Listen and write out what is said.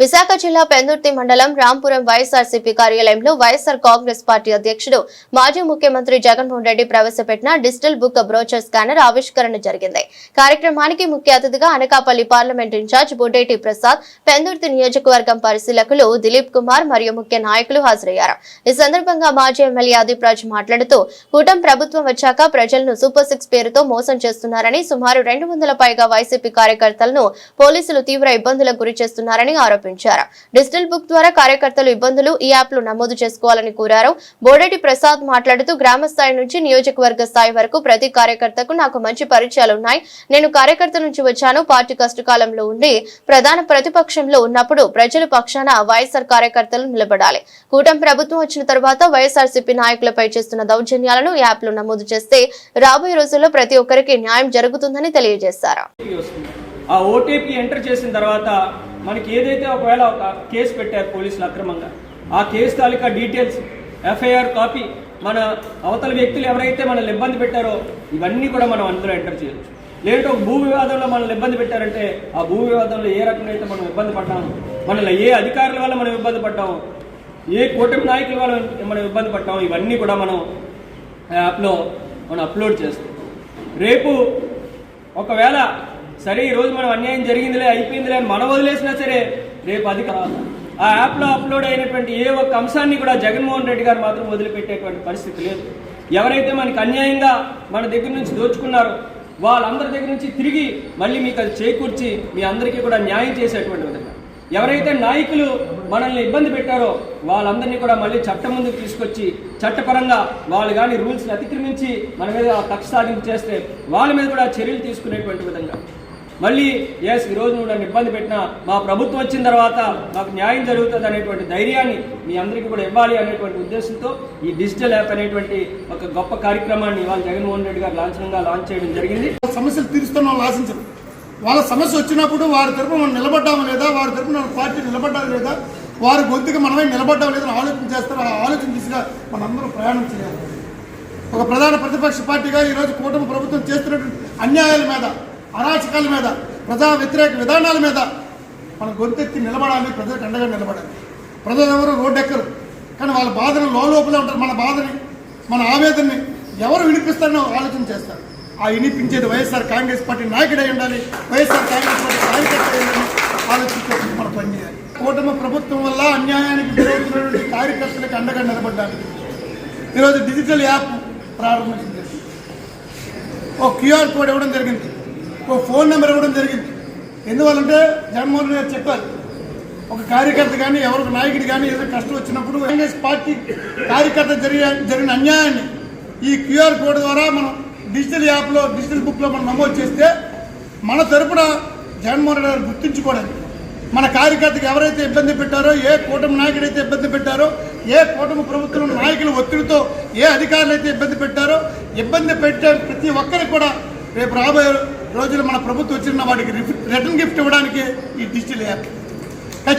విశాఖ జిల్లా పెందుర్తి మండలం రాంపురం వైఎస్ఆర్సీపీ కార్యాలయంలో వైఎస్ఆర్ కాంగ్రెస్ పార్టీ అధ్యక్షుడు మాజీ ముఖ్యమంత్రి జగన్మోహన్ రెడ్డి ప్రవేశపెట్టిన డిజిటల్ బుక్ బ్రోచర్ స్కానర్ ఆవిష్కరణ జరిగింది. కార్యక్రమానికి ముఖ్య అతిథిగా Anakapalli parliament in charge Boddeti Prasad Pendurthi నియోజకవర్గం పరిశీలకులు దిలీప్ కుమార్ మరియు ముఖ్య నాయకులు హాజరయ్యారు. ఈ సందర్భంగా మాజీ ఎమ్మెల్యే ఆదిప్రాజ్ మాట్లాడుతూ కూటమి ప్రభుత్వం వచ్చాక ప్రజలను సూపర్ సిక్స్ పేరుతో మోసం చేస్తున్నారని సుమారు రెండు వందల పైగా వైసీపీ కార్యకర్తలను పోలీసులు తీవ్ర ఇబ్బందులకు గురి చేస్తున్నారని ఆరోపించారు. డిజిటల్ బుక్ ద్వారా కార్యకర్తలు ఇబ్బందులు ఈ యాప్లో నమోదు చేసుకోవాలని కోరారు. బోడెటి ప్రసాద్ మాట్లాడుతూ గ్రామ స్థాయి నుంచి నియోజకవర్గ స్థాయి వరకు ప్రతి కార్యకర్తకు నాకు మంచి పరిచయాలు ఉన్నాయి. నేను కార్యకర్త నుంచి వచ్చాను పార్టీ కష్టకాలంలో ఉండి ప్రధాన ప్రతిపక్షంలో ఉన్నప్పుడు ప్రజల పక్షాన వైఎస్ఆర్ కార్యకర్తలు నిలబడాలి. కూటమి ప్రభుత్వం వచ్చిన తర్వాత వైఎస్ఆర్సీపీ నాయకులపై చేస్తున్న దౌర్జన్యాలను యాప్లో నమోదు చేస్తే రాబోయే రోజుల్లో ప్రతి ఒక్కరికి న్యాయం జరుగుతుందని తెలియజేశారు. ఆ ఓటీపీ ఎంటర్ చేసిన తర్వాత మనకి ఏదైతే ఒకవేళ ఒక కేసు పెట్టారు పోలీసులు అక్రమంగా ఆ కేసు తాలూకా డీటెయిల్స్ ఎఫ్ఐఆర్ కాపీ మన అవతల వ్యక్తులు ఎవరైతే మనల్ని ఇబ్బంది పెట్టారో ఇవన్నీ కూడా మనం అందులో ఎంటర్ చేయొచ్చు. లేదంటే ఒక భూ వివాదంలో మనల్ని ఇబ్బంది పెట్టారంటే ఆ భూ వివాదంలో ఏ రకంగా అయితే మనం ఇబ్బంది పడ్డాము మనల్ని ఏ అధికారుల వల్ల మనం ఇబ్బంది పడ్డాము ఏ కూటమి నాయకుల వల్ల మనం ఇబ్బంది పడ్డాము ఇవన్నీ కూడా మనం ఆ యాప్లో మనం అప్లోడ్ చేస్తాం. రేపు ఒకవేళ సరే ఈరోజు మనం అన్యాయం జరిగిందిలే అయిపోయిందిలే అని మనం వదిలేసినా సరే రేపు అది కాదు. ఆ యాప్లో అప్లోడ్ అయినటువంటి ఏ ఒక్క అంశాన్ని కూడా జగన్మోహన్ రెడ్డి గారు మాత్రం వదిలిపెట్టేటువంటి పరిస్థితి లేదు. ఎవరైతే మనకి అన్యాయంగా మన దగ్గర నుంచి దోచుకున్నారో వాళ్ళందరి దగ్గర నుంచి తిరిగి మళ్ళీ మీకు అది చేకూర్చి మీ అందరికీ కూడా న్యాయం చేసేటువంటి విధంగా. ఎవరైతే నాయకులు మనల్ని ఇబ్బంది పెట్టారో వాళ్ళందరినీ కూడా మళ్ళీ చట్టం ముందుకు తీసుకొచ్చి చట్టపరంగా వాళ్ళు కానీ రూల్స్ని అతిక్రమించి మన మీద కక్ష సాధింపు చేస్తే వాళ్ళ మీద కూడా చర్యలు తీసుకునేటువంటి విధంగా. మళ్ళీ ఎస్ ఈరోజు నువ్వు నన్ను ఇబ్బంది పెట్టినా మా ప్రభుత్వం వచ్చిన తర్వాత మాకు న్యాయం జరుగుతుంది అనేటువంటి ధైర్యాన్ని మీ అందరికీ కూడా ఇవ్వాలి అనేటువంటి ఉద్దేశంతో ఈ డిజిటల్ యాప్ అనేటువంటి ఒక గొప్ప కార్యక్రమాన్ని ఇవాళ జగన్మోహన్ రెడ్డి గారు లాంఛనంగా లాంచ్ చేయడం జరిగింది. సమస్యలు తీరుస్తున్న వాళ్ళు ఆశించరు. వాళ్ళ సమస్య వచ్చినప్పుడు వారి తరపున మనం నిలబడ్డామా లేదా వారి తరపున మన పార్టీ నిలబడ్డాము లేదా వారి గొంతుకి మనమే నిలబడ్డామా లేదా ఆలోచన చేస్తారు. ఆ ఆలోచన దిశగా మనందరం ప్రయాణం చేయాలి. ఒక ప్రధాన ప్రతిపక్ష పార్టీగా ఈరోజు కూటమి ప్రభుత్వం చేస్తున్నటువంటి అన్యాయాల మీద అరాచకాల మీద ప్రజా వ్యతిరేక విధానాల మీద మనం గొంతెత్తి నిలబడాలి ప్రజలకు అండగా నిలబడాలి. ప్రజలు ఎవరు రోడ్డు ఎక్కరు కానీ వాళ్ళ బాధను లోపలే ఉంటారు. మన బాధని మన ఆవేదనని ఎవరు వినిపిస్తారో ఆలోచన చేస్తారు. ఆ వినిపించేది వైఎస్ఆర్ కాంగ్రెస్ పార్టీ నాయకుడై ఉండాలి వైఎస్ఆర్ కాంగ్రెస్ పార్టీ కార్యకర్త అయి ఉండాలి ఆలోచించి మనం పనిచేయాలి కూటమి ప్రభుత్వం వల్ల అన్యాయానికి గురవుతున్నటువంటి కార్యకర్తలకు అండగా నిలబడ్డానికి ఈరోజు డిజిటల్ యాప్ ప్రారంభించింది ఓ క్యూఆర్ కోడ్ ఇవ్వడం జరిగింది. ఒక ఫోన్ నెంబర్ ఇవ్వడం జరిగింది. ఎందువల్లంటే జగన్మోహన్ గారు చెప్పారు ఒక కార్యకర్త కానీ ఎవరికి నాయకుడు కానీ ఏదో కష్టం వచ్చినప్పుడు కాంగ్రెస్ పార్టీ కార్యకర్త జరిగిన జరిగిన అన్యాయాన్ని ఈ క్యూఆర్ కోడ్ ద్వారా మనం డిజిటల్ యాప్లో డిజిటల్ బుక్లో మనం నమోదు చేస్తే మన తరపున జగన్మోహన్ రెడ్డి గారు గుర్తించుకోవడానికి మన కార్యకర్తకు ఎవరైతే ఇబ్బంది పెట్టారో ఏ కూటమి నాయకుడైతే ఇబ్బంది పెట్టారో ఏ కూటమి ప్రభుత్వం నాయకుల ఒత్తిడితో ఏ అధికారులు అయితే ఇబ్బంది పెట్టారో ఇబ్బంది పెట్టే ప్రతి ఒక్కరికి కూడా రేపు రాబోయే రోజులు మన ప్రభుత్వం వచ్చిన వాటికి రిటర్న్ గిఫ్ట్ ఇవ్వడానికి ఈ డిజిటల్ యాప్.